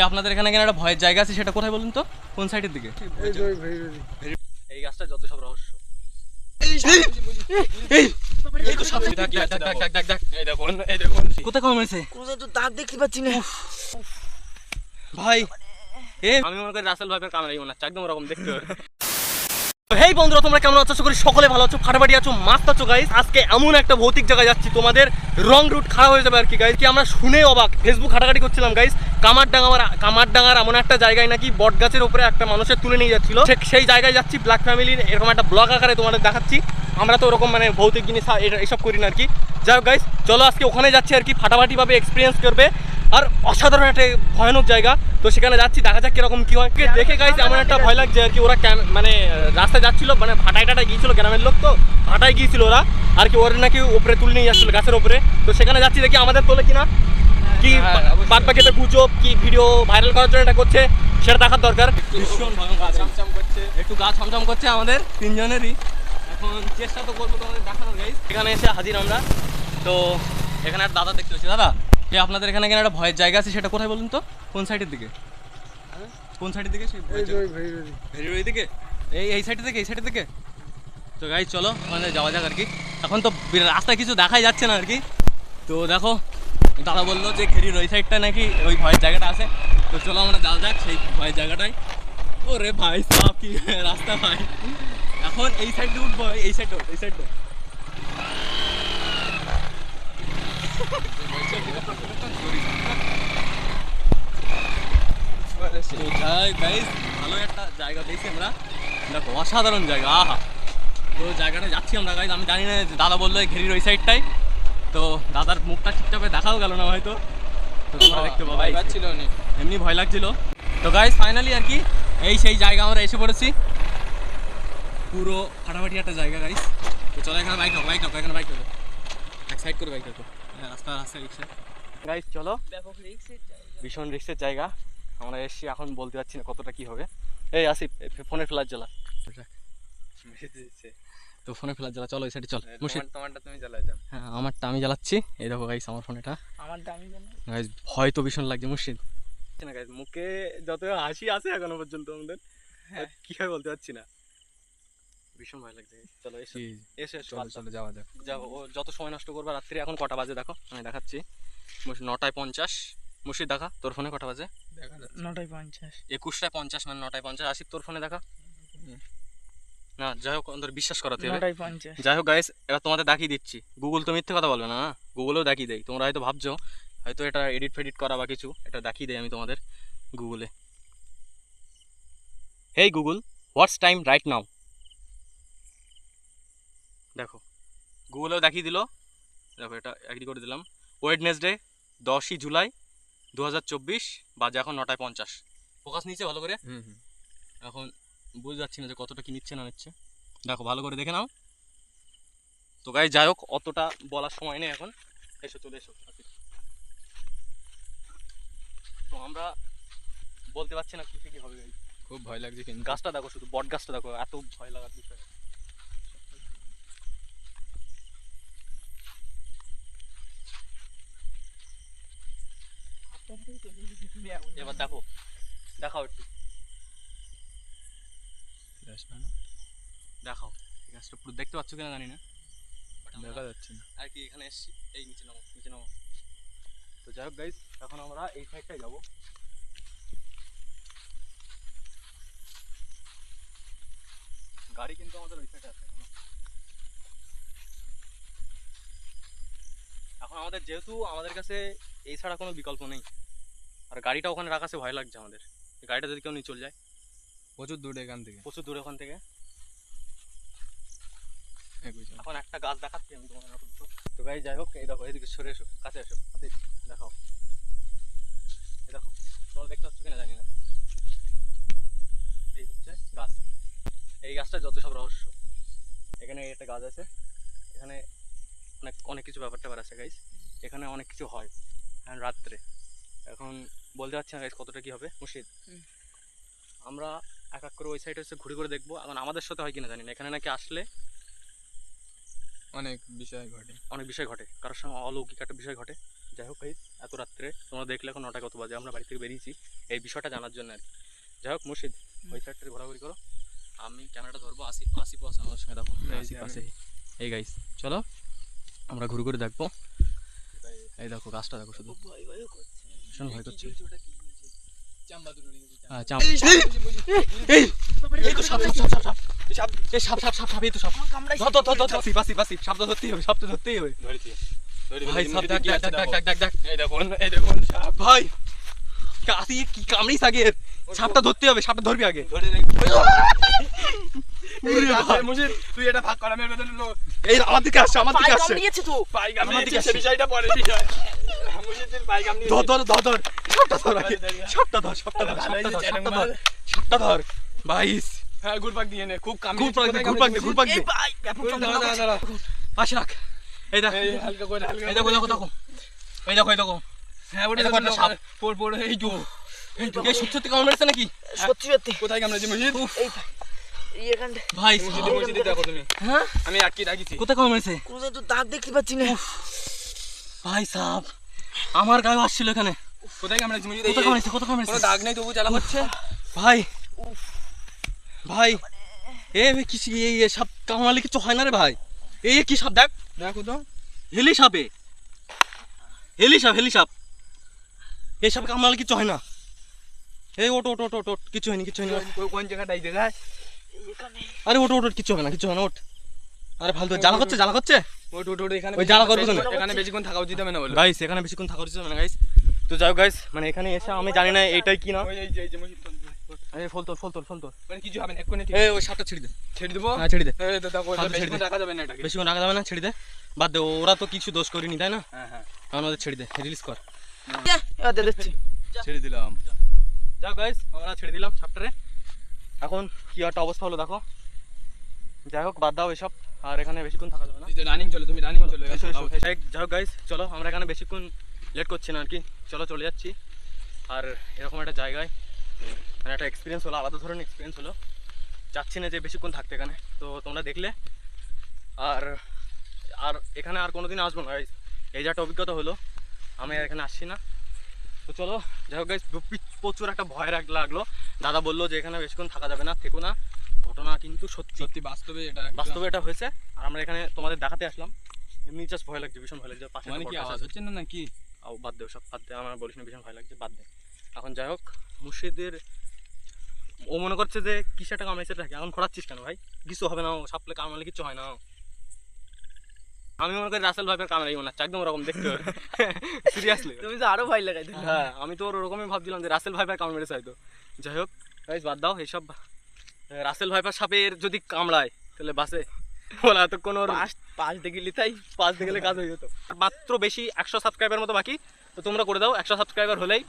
আপনাদের এখানে কেন একটা ভয়ের জায়গা আছে সেটা কোথায় বলুন তো? কোন সাইডের দিকে? এই গাছটা যত সব রহস্য। কোথায় কম হয়েছে? দাঁত দেখতে পাচ্ছি না। ভাই। আমি মনে করি রাসেল ভাইয়ের কামড়াই মনে হচ্ছে একদম ওরকম দেখতে হেই বন্ধুরা, তোমরা কেমন আছো? করি সকলে ভালো আছো ফাটাফাটি আছো, মাস্ত আছো গাইস আজকে এমন একটা ভৌতিক জায়গায় যাচ্ছি, তোমাদের রং রুট খারাপ হয়ে যাবে আর কি গাইস কি আমরা শুনে অবাক ফেসবুক ঘাটাঘাটি করছিলাম গাইস কামারডাঙ্গার কামারডাঙ্গার এমন একটা জায়গায় নাকি বট গাছের উপরে একটা মানুষের তুলে নিয়ে যাচ্ছিল। সেই জায়গায় যাচ্ছি ব্ল্যাক ফ্যামিলির এরকম একটা ব্লগ আকারে তোমাদের দেখাচ্ছি। আমরা তো ওরকম মানে ভৌতিক জিনিস এসব করি না আর কি। যাই হোক গাইস চলো আজকে ওখানে যাচ্ছি আর কি ফাটাফাটিভাবে এক্সপিরিয়েন্স করবে। আর অসাধারণ একটা ভয়ানক জায়গা। তো সেখানে যাচ্ছি দেখা যাক কীরকম কি হয়। দেখে গাইস এমন একটা ভয় লাগছে আর কি ওরা মানে রাস্তায় যাচ্ছিল মানে ভাটায় টাটায় গিয়েছিল গ্রামের লোক তো ভাটায় গিয়েছিল ওরা। আর কি ওরা নাকি উপরে তুলে নিয়ে যাচ্ছিল গাছের উপরে। তো সেখানে যাচ্ছি দেখি আমাদের তোলে কিনা। কি বাদ বাকি একটা গুজব কি ভিডিও ভাইরাল করার জন্য এটা করছে সেটা দেখার দরকার। ভীষণ একটু গা ছমছম করছে আমাদের তিনজনেরই। এখন চেষ্টা তো করব তোমাদের দেখানোর গাইস এখানে এসে হাজির আমরা। তো এখানে একটা দাদা দেখতে পাচ্ছি দাদা যে আপনাদের এখানে কেন একটা ভয়ের জায়গা আছে সেটা কোথায় বলুন তো? কোন সাইডের দিকে? কোন সাইডের দিকে? সেই এই যে ওই ভেরির ওই দিকে? এই এই সাইডের দিকে এই সাইডের দিকে? তো গাই চলো ওখানে যাওয়া যাক আর কি। এখন তো রাস্তায় কিছু দেখাই যাচ্ছে না আর কি। তো দেখো দাদা বলল যে ঘেরির ওই সাইডটা নাকি ওই ভয়ের জায়গাটা আছে। তো চলো আমরা যাওয়া যাক সেই ভয়ের জায়গাটায়। ওরে ভাই সব কি রাস্তা ভাই। এখন এই সাইডে উঠবো এই সাইডে এই সাইডে গাইস ভালো একটা জায়গা পেয়েছি আমরা। দেখো অসাধারণ জায়গা আহা। তো জায়গাটা যাচ্ছি আমরা গাইজ আমি জানি না দাদা বলল ঘেরির ওই সাইডটাই তো দাদার মুখটা ঠিকঠাক দেখাও গেল না হয়তো। তো তোমরা দেখতে পাবা এই ছিল এমনি ভয় লাগছিল। তো গাইজ ফাইনালি আর কি এই সেই জায়গা আমরা এসে পড়েছি। পুরো ফাটাফাটি একটা জায়গা গাইজ তো চলো এখানে বাইক রাখো বাইক রাখো এখানে বাইক রাখো এক সাইড করে বাইক রাখো হ্যাঁ রাস্তা রাস্তা রিক্সা গাইজ চলো। ভীষণ রিক্সের জায়গা। আমরা এসছি এখন বলতে পারছি না কতটা কি হবে। এই আসি ফোনে ফ্লাশ জ্বালা। তো ফোনে ফ্লাশ জ্বালা চলো এই সাইডে চল। মুর্শিদ। তোমারটা তুমি জ্বালাই দাও হ্যাঁ আমারটা আমি জ্বালাচ্ছি। এই দেখো গাইস আমার ফোনেটা আমারটা আমি গাইস ভয় তো ভীষণ লাগছে মুর্শিদ। না গাইস মুখে যত হাসি আছে এখনও পর্যন্ত আমাদের হ্যাঁ। কি হয় বলতে পারছি না। ভীষণ ভয় লাগছে। চলো এসো। এসে এসো চলো যাওয়া যাক। যাও ও যত সময় নষ্ট করবে রাত্রি এখন কটা বাজে দেখো। আমি দেখাচ্ছি। নটায় পঞ্চাশ। মুর্শিদ দেখা। তোর ফোনে কটা বাজে? দেখা নটায় পঞ্চাশ। একুশটায় পঞ্চাশ মানে নটায় পঞ্চাশ। আসিফ তোর ফোনে দেখা? না যাই হোক তোর বিশ্বাস করাতে হবে। যাই হোক গাইস এবার তোমাদের দেখিয়ে দিচ্ছি। গুগল তো মিথ্যে কথা বলবে না গুগলেও দেখিয়ে দেয় তোমরা হয়তো ভাবছ হয়তো এটা এডিট ফেডিট করা বা কিছু এটা দেখিয়ে দেয় আমি তোমাদের গুগলে hey Google what's time right now দেখো গুগলেও দেখিয়ে দিল। দেখো এটা এগ্রি করে দিলাম। ওয়েডনেসডে দশই জুলাই দু হাজার চব্বিশ বাজে এখন নটায় পঞ্চাশ। ফোকাস নিচ্ছে ভালো করে? এখন যাচ্ছি না যে কতটা কি নিচ্ছে না নিচ্ছে। দেখো ভালো করে দেখে নাও। তো গাই যাই হোক অতটা বলার সময় নেই এখন। এসো চলে এসো। তো আমরা বলতে পারছি না কি কি হবে খুব ভয় লাগছে কিন্তু। গাছটা দেখো শুধু বট গাছটা দেখো এত ভয় লাগার বিষয়। এবার দেখো দেখাও একটু। দেখাও এই গাছটা পুরো দেখতে পাচ্ছ কিনা জানি না। But আমরা- দেখা যাচ্ছে না। আর কি এখানে এসছি। এই নিচে নামো নিচে নামো। তো যাই হোক গাইজ এখন আমরা এই সাইডটাই যাব। গাড়ি কিন্তু আমাদের ওই সাইডে আছে এখন আমাদের যেহেতু আমাদের কাছে এই ছাড়া কোনো বিকল্প নেই। আর গাড়িটা ওখানে রাখা আছে ভয় লাগছে আমাদের। গাড়িটা যদি কেউ নিয়ে চলে যায়। প্রচুর দূরে এখান থেকে। প্রচুর দূরে ওখান থেকে। এখন একটা গাছ দেখাচ্ছি আমি আপাতত। তো গাই যাই হোক এই দেখো এদিকে সরে এসো কাছে এসো দেখাও। এই দেখো তোমরা দেখতে পাচ্ছ কিনা জানি না। এই হচ্ছে গাছ। এই গাছটা যত সব রহস্য। এখানে একটা গাছ আছে। এখানে অনেক অনেক কিছু ব্যাপার ট্যাপার আছে গাইস এখানে অনেক কিছু হয়। এখন রাত্রে। এখন বলতে পারছি না কতটা কি হবে। মুর্শিদ আমরা এক এক করে ওই সাইডে হচ্ছে ঘুরে ঘুরে দেখব। এখন আমাদের সাথে হয় কিনা জানি না। এখানে নাকি আসলে অনেক বিষয় ঘটে। অনেক বিষয় ঘটে। কারোর সঙ্গে অলৌকিক একটা বিষয় ঘটে। যাই হোক এত রাত্রে তোমরা দেখলে এখন নটা কত বাজে আমরা বাড়ি থেকে বেরিয়েছি। এই বিষয়টা জানার জন্য আর কি। যাই হোক মুর্শিদ ওই সাইডটা ঘোরাঘুরি করো। আমি ক্যামেরাটা ধরবো আসিফ আসিফ আছে আমার সঙ্গে দেখো। আসিফ আছে এই গাইস চলো। আমরা ঘুরে ঘুরে দেখব। এই দেখো গাছটা দেখো শুধু। ভীষণ ভয় করছে হ্যাঁ, ভাই কি কামড়িস আগে? সাপটা ধরতে হবে সাপটা ধরবি আগে। তুই এটা ভাগ করা মেরে এই আমার দিকে আসছে আমার দিকে আসছে। আমার দিকে দিকে আসছে। বিষয়টা পরে বিষয় ধর ধর ধর ধর সাপটা ধর আগে সাপটা ধর সাপটা ধর ভালো ধর হয়েছে, ধর সাপটা ধর। বাইস হ্যাঁ ঘুরপাক দিয়ে নে খুব কাম ঘুরপাক দে ঘুরপাক দে ঘুরপাক দে। দাঁড়া দাঁড়া দাঁড়া। পাশে রাখ। এই দেখ। হালকা করে হালকা এই দেখো দেখো দেখো। এই দেখো এই দেখো। হ্যাঁ ওটা দেখো সাপ। পড় পড় এই তো এই সত্যি সত্যি কামড় মেরেছে নাকি? সত্যি সত্যি। কোথায় কামড়েছে মুজিদ এই এই ভাই মুজিদ দেখো তুমি। হ্যাঁ? আমি আটকে রাখিছি। কোথায় কামড় মেরেছে কোনো তো দাগ দেখতে পাচ্ছি না। ভাই সাপ। আমার গায়ে আসছিল এখানে। কোথায় কামড়েছে মুজিদ কোথায় কামড়েছে কোথায় কামড়েছে কোনো দাগ নেই তবু জ্বালা হচ্ছে ভাই ভাই এ কিছু এই সাপ কামড়ালে কিছু হয় না রে ভাই। এই কি সাপ? দেখ। দেখো তো। হেলি সাপে। হেলি সাপ হেলি সাপ। এই সাপ কামড়ালে কিছু হয় না। এই ওটো ওটো ওটো ওটো ওট, কিছু হয়নি কিছু হয়নি। কোন- আরে ওটো ওটো কিছু হবে না কিছু হবে না ওঠ। আরে ফালতু জ্বালা করছে জ্বালা করছে? ওট এখানে ওই জ্বালা করবে বেশি- এখানে বেশিক্ষণ থাকা উচিত হবে না বলো। গাইস এখানে বেশিক্ষণ থাকা উচিত হবে না গাইস তো যাও গাইস মানে এখানে এসে আমি জানি না এটাই কি না। ওই এই যে। আরে ফল তোর ফল তোর ফল তোর মানে কিছু হবে না এক্ষুনি এই ওই সাপটা ছেড়ে দে। ছেড়ে দেবো? হ্যাঁ ছেড়ে দে। এই বেশিক্ষণ রাখা যাবে না এটাকে। বেশিক্ষণ রাখা যাবে না ছেড়ে দে। বাদ দে ওরা তো কিছু দোষ করিনি তাই না? হ্যাঁ হ্যাঁ। ওদের ছেড়ে দে রিলিজ কর। ছেড়ে দিলাম। যাও গাইস আমরা ছেড়ে দিলাম সাপটারে। এখন কি একটা অবস্থা হলো দেখো। যাই হোক বাদ দাও এসব। আর এখানে বেশিক্ষণ থাকা যাবে না। রানিং চলো তুমি রানিং চলো যাই হোক গাইস চলো আমরা এখানে বেশিক্ষণ লেট করছি না আর কি। চলো চলে যাচ্ছি। আর এরকম একটা জায়গায় মানে একটা এক্সপিরিয়েন্স হলো আলাদা ধরনের এক্সপিরিয়েন্স হলো। চাচ্ছি না যে বেশিক্ষণ থাকতে এখানে। তো তোমরা দেখলে আর আর এখানে আর কোনোদিন আসব না guys। এই যে একটা অভিজ্ঞতা হলো আমি আর এখানে আসছি না। তো চলো যাই হোক গাইস প্রচুর একটা ভয় লাগল। দাদা বলল যে এখানে বেশিক্ষণ থাকা যাবে না থেকো না। ঘটনা কিন্তু সত্যি। সত্যি বাস্তবে এটা বাস্তবে এটা হয়েছে। আর আমরা এখানে তোমাদের দেখাতে আসলাম। এমনি জাস্ট ভয় লাগছে ভীষণ ভয় লাগছে। পাশে মানে কি আওয়াজ হচ্ছে না নাকি? আও বাদ দে সব বাদ দে। আমার বলিস না ভীষণ ভয় লাগছে বাদ দে। এখন যাই হোক মুর্শিদের ও মনে করছে যে কিসে একটা কামাইছে থাকে? এখন খোঁড়াচ্ছিস কেন ভাই? কিছু হবে না ও সাপলে কামালে কিছু হয় না। আমি মনে করি রাসেল ভাইপের কামড়াই মনে হচ্ছে একদম ওরকম দেখতে সিরিয়াসলি তুমি তো আরও ভয় লাগাই হ্যাঁ আমি তো ওরকমই ভাবছিলাম যে রাসেল ভাইপার কামড় মেরেছে হয়তো। যাই হোক বাদ দাও এইসব রাসেল ভাইপার সাপের যদি কামড়ায় তাহলে বাসে বলা এতক্ষণ ওর পাশ পাশ দেখে লিতাই পাঁচ দিকে কাজ হয়ে যেত। মাত্র বেশি একশো সাবস্ক্রাইবার মতো বাকি তো তোমরা করে দাও একশো সাবস্ক্রাইবার হলেই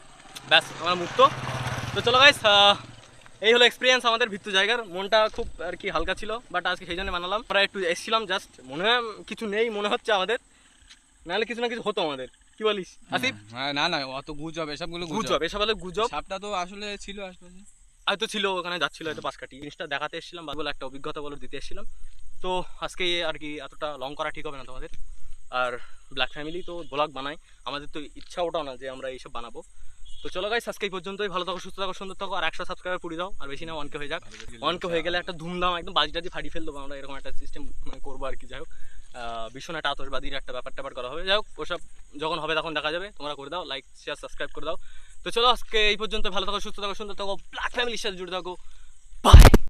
ব্যাস আমরা মুক্ত। তো চলো গাইস এই হলো এক্সপিরিয়েন্স আমাদের ভিত্তু জায়গার। মনটা খুব আর কি হালকা ছিল বাট আজকে সেই জন্য বানালাম। আমরা একটু এসেছিলাম জাস্ট মনে হয় কিছু নেই মনে হচ্ছে আমাদের। নাহলে কিছু না কিছু হতো আমাদের। কি বলিস? আসিফ? না না অত গুজব এসবগুলো গুজব। এসব হলে গুজব। সাপটা তো আসলে ছিল আশপাশে। হয়তো ছিল, ওখানে যাচ্ছিল হয়তো পাশ কাটি। জিনিসটা দেখাতে এসেছিলাম বা বলে একটা অভিজ্ঞতা বলে দিতে এসেছিলাম। তো আজকে আর কি এতটা লং করা ঠিক হবে না তোমাদের। আর ব্ল্যাক ফ্যামিলি তো ব্লগ বানাই আমাদের তো ইচ্ছা ওটাও না যে আমরা এইসব বানাবো। তো চলো গাইস আজকে এই পর্যন্তই। ভালো থাকো, সুস্থ থাকো, সুন্দর থাকো, আর একশো সাবস্ক্রাইবার পুরি দাও, আর বেশি না ওয়ানকে হয়ে যাক। ওয়ানকে হয়ে গেলে একটা ধুমধাম, একদম বাজি টাজি ফাটিয়ে ফেল দেবো আমরা, এরকম একটা সিস্টেম মানে করব আর কি, যাই হোক। ভীষণ একটা আতসবাদীর একটা ব্যাপার ট্যাপার করা হবে। যাই হোক, ওসব যখন হবে তখন দেখা যাবে। তোমরা করে দাও লাইক শেয়ার সাবস্ক্রাইব করে দাও। তো চলো আজকে এই পর্যন্ত, ভালো থাকো, সুস্থ থাকো, সুন্দর থাকো ব্ল্যাক ফ্যামিলির সাথে জুড়ে থাকো। বাই